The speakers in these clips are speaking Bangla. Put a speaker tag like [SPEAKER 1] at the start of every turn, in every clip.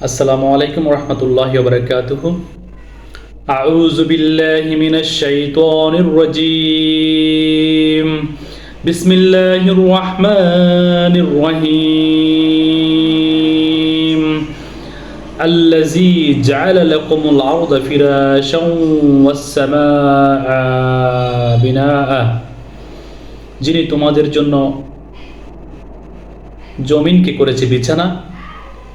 [SPEAKER 1] আসসালামু আলাইকুম রহমতুল্লাহ বরকাতুহ أعوذ بالله من الشيطان الرجيم بسم الله الرحمن الرحيم الذي جعل لكم الأرض فراشا والسماء بناء যিনি তোমাদের জন্য জমিনকে করেছে বিছানা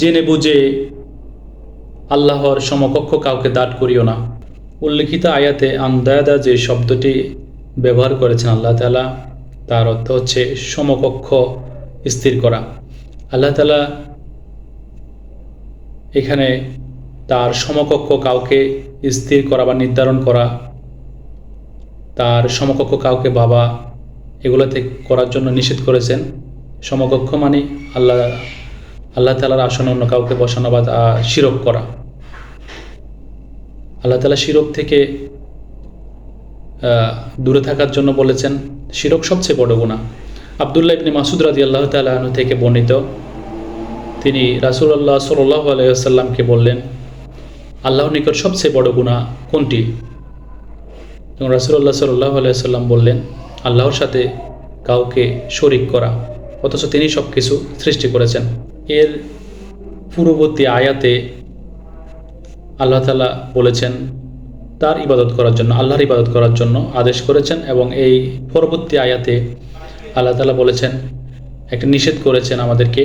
[SPEAKER 1] জেনে বুঝে আল্লাহর সমকক্ষ কাউকে দাঁড় করিও না। উল্লিখিত আয়াতে আন্দায়দা যে শব্দটি ব্যবহার করেছেন আল্লাহ তালা তার অর্থ হচ্ছে সমকক্ষ, স্থির করা। আল্লাহ তালা এখানে তার সমকক্ষ কাউকে স্থির করা বা নির্ধারণ করা, তার সমকক্ষ কাউকে বাবা এগুলোতে করার জন্য নিষেধ করেছেন। সমকক্ষ মানে আল্লাহ আল্লাহ তালার আসনে অন্য কাউকে বসানো বা শিরক করা। আল্লাহ তালা শিরক থেকে দূরে থাকার জন্য বলেছেন, শিরক সবচেয়ে বড় গুণা আবদুল্লাহ ইবনি মাসুদ রাজি আল্লাহ তালু থেকে বর্ণিত, তিনি রাসুল্লাহ সাল্লাহ আলাইসাল্লামকে বললেন আল্লাহ নিকট সবচেয়ে বড় গুণা কোনটি? এবং রাসুল্লাহ সাল্লাহ আলাইসাল্লাম বললেন, আল্লাহর সাথে কাউকে শরিক করা। অথচ তিনি সব কিছু সৃষ্টি করেছেন। এর পূর্ববর্তী আয়াতে আল্লাহ তালা বলেছেন, তার ইবাদত করার জন্য, আল্লাহর ইবাদত করার জন্য আদেশ করেছেন এবং এই পরবর্তী আয়াতে আল্লাহ তালা বলেছেন, একটা নিষেধ করেছেন আমাদেরকে।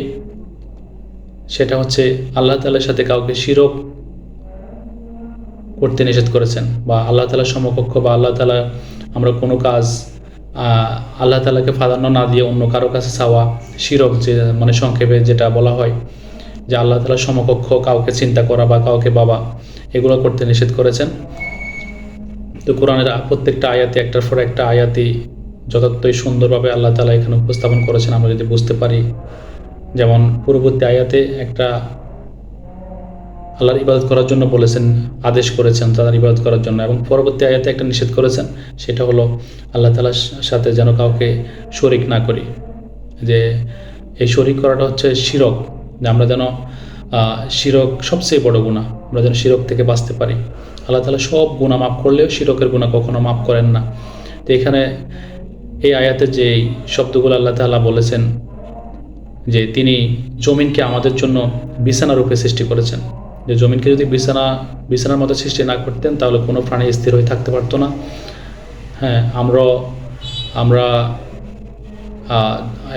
[SPEAKER 1] সেটা হচ্ছে আল্লাহ তালার সাথে কাউকে শিরক করতে নিষেধ করেছেন বা আল্লাহ তালার সমকক্ষ বা আল্লাহ তালা আমরা কোনো কাজ আল্লাহ তালাকে প্রাধান্য না দিয়ে অন্য কারও কাছে চাওয়া শিরক যে মানে সংক্ষেপে যেটা বলা হয় যে আল্লাহ তালার সমকক্ষ কাউকে চিন্তা করা বা কাউকে বাবা এগুলো করতে নিষেধ করেছেন। তো কোরআনের প্রত্যেকটা আয়াতি একটার পর একটা আয়াতি যথার্থই সুন্দরভাবে আল্লাহ তালা এখানে উপস্থাপন করেছেন, আমরা যদি বুঝতে পারি। যেমন পূর্ববর্তী আয়াতে একটা আল্লাহর ইবাদত করার জন্য বলেছেন, আদেশ করেছেন, তাদের ইবাদত করার জন্য। এবং পরবর্তী আয়াতে একটা নিষেধ করেছেন, সেটা হলো আল্লাহ তালার সাথে যেন কাউকে শরিক না করি। যে এই শরিক করাটা হচ্ছে শিরক, যে আমরা যেন শিরক সবচেয়ে বড় গুণা আমরা যেন শিরক থেকে বাঁচতে পারি। আল্লাহ তালা সব গুণা মাফ করলেও শিরকের গুণা কখনো মাফ করেন না। তো এখানে এই আয়াতে যে শব্দগুলো আল্লাহ তালা বলেছেন, যে তিনি জমিনকে আমাদের জন্য বিছানা রূপে সৃষ্টি করেছেন। যে জমিনকে যদি বিছানা, বিছানার মতো সৃষ্টি না করতেন, তাহলে কোনো প্রাণী স্থির হয়ে থাকতে পারতো না। হ্যাঁ আমরা আমরা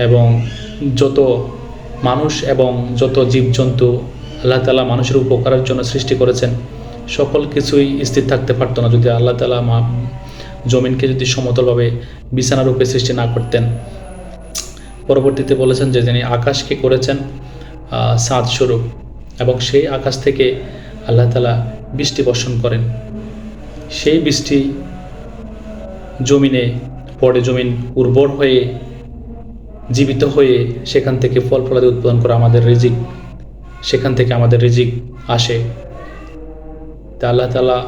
[SPEAKER 1] এবং যত মানুষ এবং যত জীবজন্তু আল্লাহ তালা মানুষের উপকারের জন্য সৃষ্টি করেছেন, সকল কিছুই স্থির থাকতে পারতো না যদি আল্লাহ তালা মা, জমিনকে যদি সমতলভাবে বিছানা রূপে সৃষ্টি না করতেন। পরবর্তীতে বলেছেন যে যিনি আকাশকে করেছেন সাত স্বরূপ এবং সেই আকাশ থেকে আল্লাহ তালা বৃষ্টি বর্ষণ করেন। সেই বৃষ্টি জমিনে পড়ে জমিন উর্বর হয়ে, জীবিত হয়ে সেখান থেকে ফল ফলাদি উৎপাদন করা আমাদের রিজিক, সেখান থেকে আমাদের রিজিক আসে। তা আল্লাহ তালা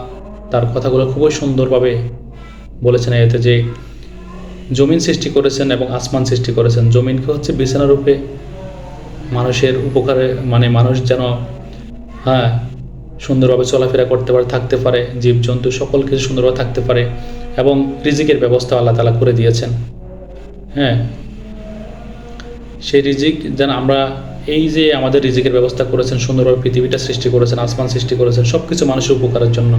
[SPEAKER 1] তার কথাগুলো খুবই সুন্দরভাবে বলেছেন এতে যে, জমিন সৃষ্টি করেছেন এবং আসমান সৃষ্টি করেছেন। জমিনকে হচ্ছে বিছানা রূপে মানুষের উপকারে মানে মানুষ যেন হ্যাঁ সুন্দরভাবে চলাফেরা করতে পারে, থাকতে পারে, জীবজন্তু সকল কিছু সুন্দরভাবে থাকতে পারে এবং রিজিকের ব্যবস্থা আল্লাহ তালা করে দিয়েছেন। হ্যাঁ সেই রিজিক যেন আমরা, এই যে আমাদের রিজিকের ব্যবস্থা করেছেন, সুন্দরভাবে পৃথিবীটা সৃষ্টি করেছেন, আসমান সৃষ্টি করেছেন সব কিছু মানুষের উপকারের জন্য।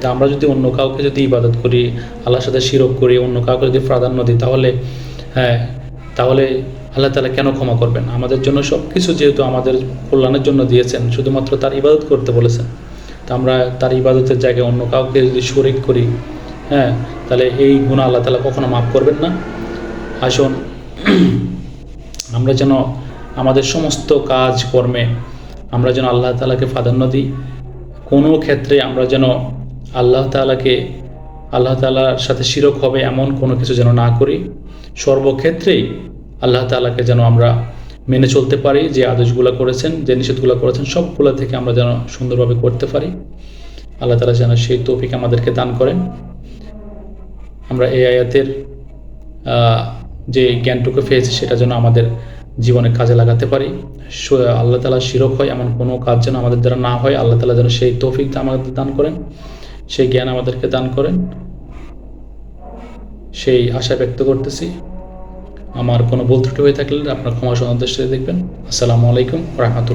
[SPEAKER 1] তা আমরা যদি অন্য কাউকে যদি ইবাদত করি, আল্লাহর সাথে শিরক করি, অন্য কাউকে যদি প্রাধান্য দিই, তাহলে হ্যাঁ তাহলে আল্লাহ তালা কেন ক্ষমা করবেন? আমাদের জন্য সব কিছু যেহেতু আমাদের কল্যাণের জন্য দিয়েছেন, শুধুমাত্র তার ইবাদত করতে বলেছেন। তা আমরা তার ইবাদতের জায়গায় অন্য কাউকে যদি শরিক করি হ্যাঁ তাহলে এই গুণা আল্লাহ তালা কখনো মাফ করবেন না। আসুন, আমরা যেন আমাদের সমস্ত কাজ কর্মে আমরা যেন আল্লাহ তালাকে প্রাধান্য দিই। কোনো ক্ষেত্রে আমরা যেন আল্লাহ তালাকে আল্লাহ তালার সাথে শিরক হবে এমন কোনো কিছু যেন না করি। সর্বক্ষেত্রেই আল্লাহ তালাকে যেন আমরা মেনে চলতে পারি যে আদেশগুলো করেছেন, যে নিষেধগুলো করেছেন, সবগুলো থেকে আমরা যেন সুন্দরভাবে করতে পারি। আল্লাহ তালা যেন সেই তৌফিক আমাদেরকে দান করেন। আমরা এই আয়াতের যে জ্ঞানটুকু পেয়েছি সেটা যেন আমাদের জীবনে কাজে লাগাতে পারি। আল্লাহ তালা শিরক হয় এমন কোনো কাজ যেন আমাদের দ্বারা না হয়। আল্লাহ তালা যেন সেই তৌফিক আমাদের দান করেন, সেই জ্ঞান আমাদেরকে দান করেন। সেই আশা ব্যক্ত করতেছি। আমার কোনো ভুল ত্রুটি হয়ে থাকলে আপনার ক্ষমা সন্দেশ দেখবেন। আসসালামু আলাইকুম রহমতুল্লাহ।